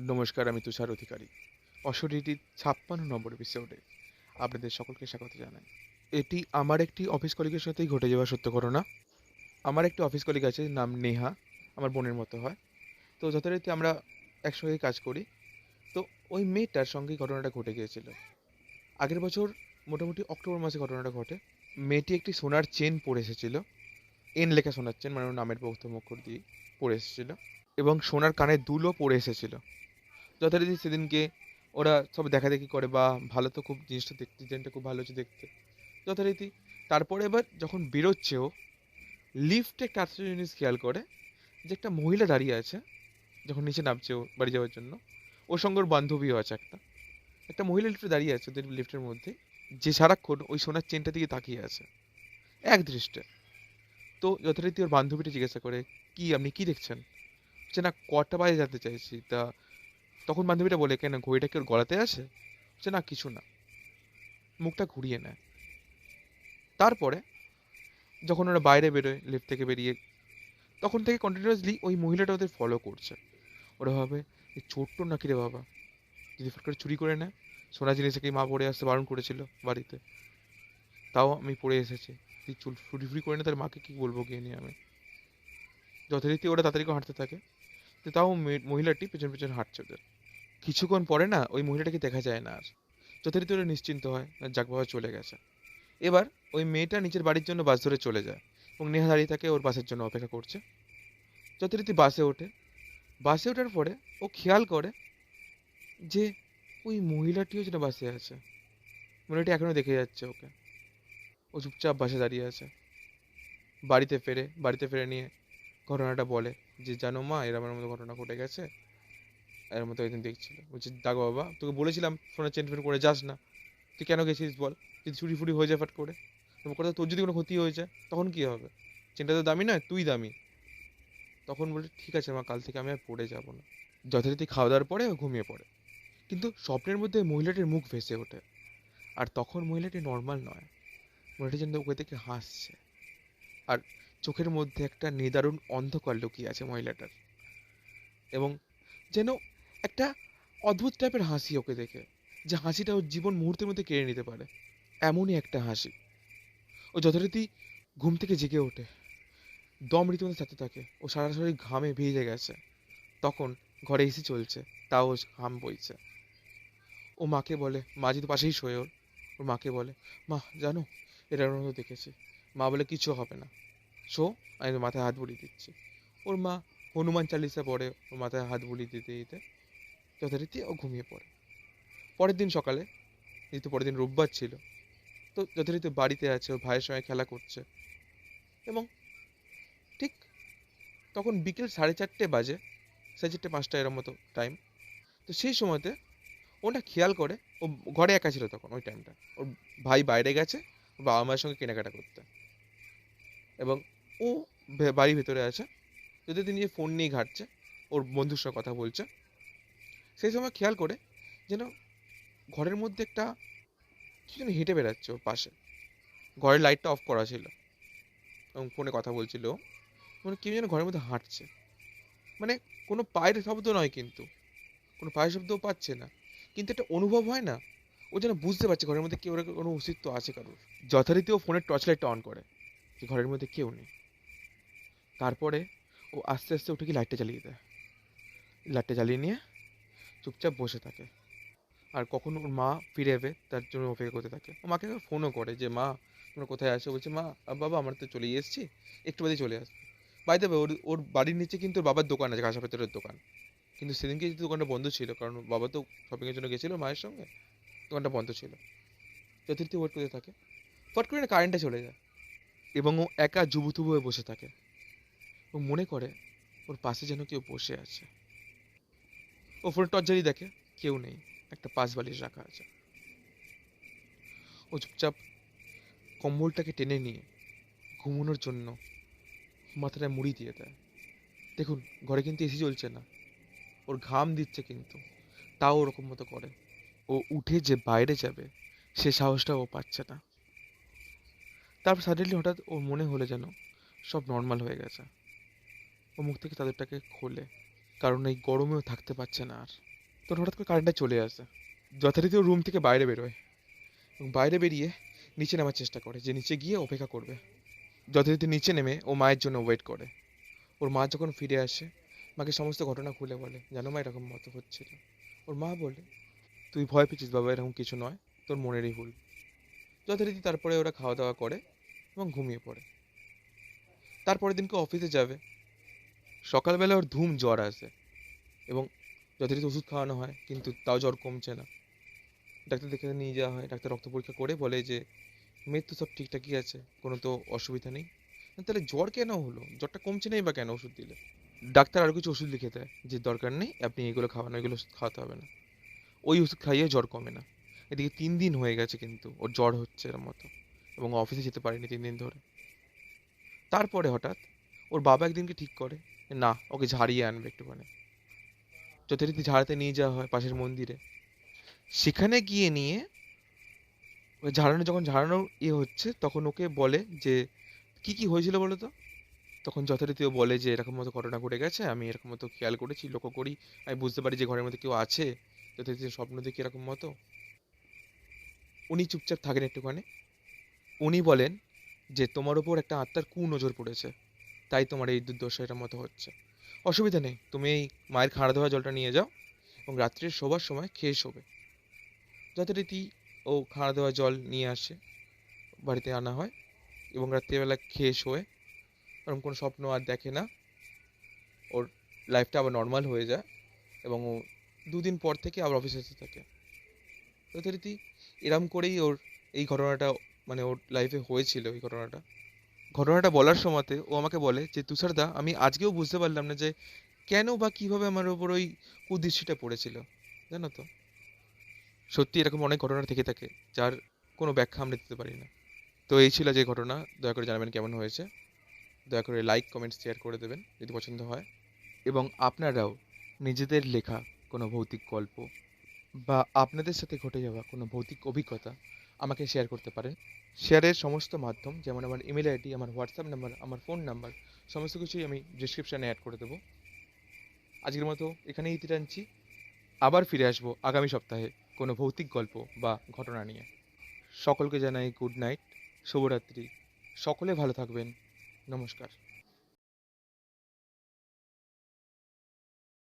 নমস্কার, আমি তুষার অধিকারী। অশরীরীর ছাপ্পান্ন নম্বর এপিসোডে আপনাদের সকলকে স্বাগত জানাই। এটি আমার একটি অফিস কলিগের সাথেই ঘটে যাওয়া সত্য ঘটনা। আমার একটি অফিস কলিগ আছে, নাম নেহা, আমার বোনের মতো হয়। তো যথারীতি আমরা একসঙ্গে কাজ করি। তো ওই মেয়েটার সঙ্গেই ঘটনাটা ঘটে গিয়েছিল। আগের বছর মোটামুটি অক্টোবর মাসে ঘটনাটা ঘটে। মেয়েটি একটি সোনার চেন পরে এসেছিল। এন লেখা সোনার চেন মানে নামের প্রথম অক্ষর দিয়ে পরে এসেছিল। এবং সোনার কানের দুলও পরে এসেছিল। যথারীতি সেদিনকে ওরা সব দেখাদেখি করে বা ভালো তো খুব জিনিসটা দেখতে ডিজাইনটা খুব ভালো হচ্ছে দেখতে। যথারীতি তারপরে এবার যখন বেরোচ্ছে ও লিফটে একটা আশ্চর্য জিনিস খেয়াল করে যে একটা মহিলা দাঁড়িয়ে আছে যখন নিচে নামছে ও বাড়ি যাওয়ার জন্য। ওর সঙ্গে ওর বান্ধবীও আছে একটা। একটা মহিলা লিফটে দাঁড়িয়ে আছে ওদের লিফটের মধ্যে। যে সারাক্ষণ ওই সোনার চেনটা দিকে তাকিয়ে আছে। এক দৃষ্টে। তো যথারীতি ওর বান্ধবীটা জিজ্ঞাসা করে, কি, আপনি কি দেখছেন? যে না, কটা বাজে জানতে চাইছি। তা তখন বান্ধবীটা বলে, কেন ঘড়িটা কি ওর গলাতে আছে যে না, কিছু না। মুখটা ঘুরিয়ে নেয়। তারপরে যখন ওরা বাইরে বেরোয় লিফট থেকে বেরিয়ে, তখন থেকে কন্টিনিউয়াসলি ওই মহিলাটা ওদের ফলো করছে। ওরা ভাবে এই ছোট্ট নাকি রে বাবা? যদি ফট করে চুরি করে নেয়, সোনা জিনিসে কি মা পড়ে আসতে বারণ করেছিল বাড়িতে। তাও আমি পড়ে এসেছি। তুই চুল ফুরি ফুরি করে না, তার মাকে কি বলব গিয়ে নিয়ে আমি? যথারীতি ওরা তাড়াতাড়ি হাঁটতে থাকে। তাও মহিলাটি পেছন পেছন হাঁটছে ওদের। কিছুক্ষণ পরে না ওই মহিলাটাকে দেখা যায় না আর। যথারীতি ওরা নিশ্চিন্ত হয়, যাক বাবা চলে গেছে। এবার ওই মেয়েটা নিজের বাড়ির জন্য বাস ধরে চলে যায় এবং নেহা দাঁড়িয়ে থাকে ওর বাসের জন্য অপেক্ষা করছে। যথারীতি বাসে ওঠে। বাসে ওঠার পরে ও খেয়াল করে যে ওই মহিলাটিও যেন বাসে আছে। মহিলাটি এখনও দেখে যাচ্ছে ওকে। ও চুপচাপ বাসে দাঁড়িয়ে আছে। বাড়িতে ফেরে বাড়িতে ফেরে নিয়ে ঘটনাটা বলে যে, জানো মা এরকমের মতো ঘটনা ঘটে গেছে। এর মতো একদিন দেখছিল। বলছে দেখো বাবা, তোকে বলেছিলাম ফোনে চেন ফেন করে যাস না। তুই কেন গেছিস বল? যদি চুরি ফুরি হয়ে যায় ফাট করে। কথা তোর যদি কোনো ক্ষতি হয়ে যায়, তখন কি হবে? চেনটা তো দামি নয়, তুই দামি। তখন বলে ঠিক আছে মা, কাল থেকে আমি আর পড়ে যাব না। যথারীতি খাওয়া দাওয়ার পরে ঘুমিয়ে পড়ে। কিন্তু স্বপ্নের মধ্যে মহিলাটির মুখ ভেসে ওঠে। আর তখন মহিলাটি নর্মাল নয়। মহিলাটি যেন ওকে থেকে হাসছে। আর চোখের মধ্যে একটা নিদারুণ অন্ধকার লুকিয়ে আছে মহিলাটার। এবং যেন একটা অদ্ভুত টাইপের হাসি ওকে দেখে, যে হাসিটা ওর জীবন মুহূর্তের মধ্যে কেড়ে নিতে পারে। এমনই একটা হাসি। ও যথারীতি ঘুম থেকে জেগে ওঠে। দম রীতিমতো থাকতে থাকে। ও সারা শরীর ঘামে ভিজে গেছে। তখন ঘরে এসি চলছে। তাও ঘাম বইছে। ও মাকে বলে, মা যদি পাশেই শোয়। ওর ওর মাকে বলে, মা, জানো, এটা মতো দেখেছি। মা বলে, কিছু হবে না। শো, আমি মাথায় হাত বুলিয়ে দিচ্ছি। ওর মা হনুমান চালিসা পড়ে, ওর মাথায় হাত বুলিয়ে দিতে দিতে যথারীতি ও ঘুমিয়ে পড়ে। পরের দিন সকালে, যেহেতু পরের দিন রোববার ছিল, তো যথারীতি বাড়িতে আছে ওর ভাইয়ের সঙ্গে খেলা করছে। এবং ঠিক তখন বিকেল সাড়ে চারটে বাজে, সাড়ে চারটে পাঁচটা এরম মতো টাইম তো সেই সময়তে ও না খেয়াল করে, ও ঘরে একা ছিল তখন ওই টাইমটা ওর ভাই বাইরে গেছে বাবা মায়ের সঙ্গে কেনাকাটা করতে। এবং ও বাড়ির ভেতরে আছে যদি তিনি ফোন নিয়ে ঘাটছে, ওর বন্ধুর সঙ্গে কথা বলছে। সেই সময় খেয়াল করে যেন ঘরের মধ্যে একটা কি যেন হেঁটে বেড়াচ্ছে ওর পাশে। ঘরের লাইটটা অফ করা ছিল এবং ফোনে কথা বলছিল। মানে কেউ যেন ঘরের মধ্যে হাঁটছে। মানে কোনো পায়ের শব্দ নয় কিন্তু। কোনো পায়ের শব্দও পাচ্ছে না। কিন্তু একটা অনুভব হয় না। ও যেন বুঝতে পারছে ঘরের মধ্যে কেউ কোনো অস্তিত্ব আছে কারোর। যথারীতি ও ফোনের টর্চ লাইটটা অন করে যে ঘরের মধ্যে কেউ নেই। তারপরে ও আস্তে আস্তে উঠে কি লাইটটা জ্বালিয়ে দেয়। লাইটটা জ্বালিয়ে নিয়ে চুপচাপ বসে থাকে। আর কখন ওর মা ফিরে যাবে তার জন্য অপেক্ষা করতে থাকে। ও মাকে ফোনও করে যে, মা, তোমরা কোথায় আছো? বলছে, মা বাবা, আমরা তো চলেই এসেছি। একটু বাদে চলে আসবে। বাই দেবে ওর ওর বাড়ির নিচে কিন্তু ওর বাবার দোকান আছে কাঁচা পেতরের দোকান। কিন্তু সেদিনকে দোকানটা বন্ধ ছিল, কারণ বাবা তো শপিংয়ের জন্য গেছিল মায়ের সঙ্গে, দোকানটা বন্ধ ছিল। চতুর্থী ওয়েট করতে থাকে। ফট করে না কারেন্টটা চলে যায় এবং ও একা জুবুথুবু হয়ে বসে থাকে। ও মনে করে ওর পাশে যেন কেউ বসে আছে। ও ফোনে টর্চ দেখে কেউ নেই, একটা পাশ বালিশ রাখা আছে। ও চুপচাপ কম্বলটাকে টেনে নিয়ে ঘুমানোর জন্য মাথাটা মুড়ি দিয়ে দেয়। দেখুন, ঘরে কিন্তু এসি চলছে না। ওর ঘাম দিচ্ছে কিন্তু, তাও ওরকম মতো করে। ও উঠে যে বাইরে যাবে, সে সাহসটা ও পাচ্ছে না। তারপর সাডেনলি হঠাৎ ওর মনে হলো যেন সব নর্মাল হয়ে গেছে। ও মুখ থেকে তাদেরটাকে খোলে কারণ এই গরমেও থাকতে পারছে না আর। তো হঠাৎ করে কারেন্টটা চলে আসে। যথারীতি রুম থেকে বাইরে বেরোয়। এবং বাইরে বেরিয়ে নিচে নামার চেষ্টা করে, যে নিচে গিয়ে অপেক্ষা করবে। যথারীতি নিচে নেমে ও মায়ের জন্য ওয়েট করে। ওর মা যখন ফিরে আসে, মাকে সমস্ত ঘটনা খুলে বলে, জানো মা, এরকম মতো হচ্ছিল। ওর মা বলে, তুই ভয় পেয়েছিস বাবা, এরকম কিছু নয়। তোর মনেরই ভুল। যথারীতি তারপরে ওরা খাওয়া দাওয়া করে এবং ঘুমিয়ে পড়ে। তারপরের দিনকে অফিসে যাবে সকালবেলা ওর ধুম জ্বর আসে এবং যথারীতি ওষুধ খাওয়ানো হয়, কিন্তু তাও জ্বর কমছে না। ডাক্তার দেখে নিয়ে যাওয়া হয়, ডাক্তার রক্ত পরীক্ষা করে বলে যে মেয়ের তো সব ঠিকঠাকই আছে, কোনো তো অসুবিধা নেই। তাহলে জ্বর কেন হলো? জ্বরটা কমছে নাই বা কেন ওষুধ দিলে? ডাক্তার আরও কিছু ওষুধ লিখে দেয় যে, দরকার নেই, আপনি এগুলো খাওয়ানো, এগুলো ওষুধ খাওয়াতে হবে না। ওই ওষুধ খাইয়ে জ্বর কমে না। এদিকে তিন দিন হয়ে গেছে কিন্তু ওর জ্বর হচ্ছে এর মতো এবং অফিসে যেতে পারেনি তিন দিন ধরে। তারপরে হঠাৎ ওর বাবা একদিনকে ঠিক করে না, ওকে ঝাড়িয়ে আনবে একটুখানি। যথারীতি ঝাড়াতে নিয়ে যাওয়া হয় পাশের মন্দিরে। সেখানে গিয়ে নিয়ে ঝাড়ানো, যখন ঝাড়ানো ইয়ে হচ্ছে, তখন ওকে বলে যে, কি কি হয়েছিল বলো তো? তখন যথারীতি ও বলে যে, এরকম মতো ঘটনা ঘটে গেছে, আমি এরকম মতো খেয়াল করেছি, লক্ষ্য করি, আমি বুঝতে পারি যে, ঘরের মধ্যে কেউ আছে। যথারীতি স্বপ্ন দেখি এরকম মতো। উনি চুপচাপ থাকেন একটুখানি। উনি বলেন যে, তোমার ওপর একটা আত্মার কু নজর পড়েছে। তাই তোমার এই দুর্দশাটার মতো হচ্ছে। অসুবিধা নেই, তুমি এই মায়ের খাড়া দেওয়া জলটা নিয়ে যাও এবং রাত্রির শোবার সময় খেয়ে শোবে। যথারীতি ও খাড়া দেওয়া জল নিয়ে আসে, বাড়িতে আনা হয় এবং রাত্রিবেলা খেয়ে শোয়। এরকম কোনো স্বপ্ন আর দেখে না। ওর লাইফটা আবার নর্মাল হয়ে যায় এবং ও দুদিন পর থেকে আবার অফিসে আসতে থাকে। যথারীতি এরম করেই ওর এই ঘটনাটা মানে ওর লাইফে হয়েছিল এই ঘটনাটা। ঘটনাটা বলার সময়তে ও আমাকে বলে যে তুষারদা আমি আজকেও বুঝতে পারলাম না যে কেন বা কীভাবে আমার ওপর ওই কুদৃষ্টিটা পড়েছিল। জানো তো? সত্যি এরকম অনেক ঘটনা থেকে থাকে, যার কোনো ব্যাখ্যা আমরা দিতে পারি না। তো এই ছিল যে ঘটনা। দয়া করে জানাবেন কেমন হয়েছে। দয়া করে লাইক, কমেন্ট, শেয়ার করে দেবেন যদি পছন্দ হয়। এবং আপনারাও নিজেদের লেখা কোনো ভৌতিক গল্প বা আপনাদের সাথে ঘটে যাওয়া কোনো ভৌতিক অভিজ্ঞতা আমাকে শেয়ার করতে পারেন। শেয়ারের সমস্ত মাধ্যম, যেমন আমার ইমেল আইডি আমার হোয়াটসঅ্যাপ নাম্বার আমার ফোন নাম্বার সমস্ত কিছুই আমি ডিসক্রিপশানে অ্যাড করে দেবো। আজকের মতো এখানেই ইতি টানছি আবার ফিরে আসব আগামী সপ্তাহে কোনো ভৌতিক গল্প বা ঘটনা নিয়ে। সকলকে জানাই গুড নাইট শুভরাত্রি। সকলে ভালো থাকবেন। নমস্কার।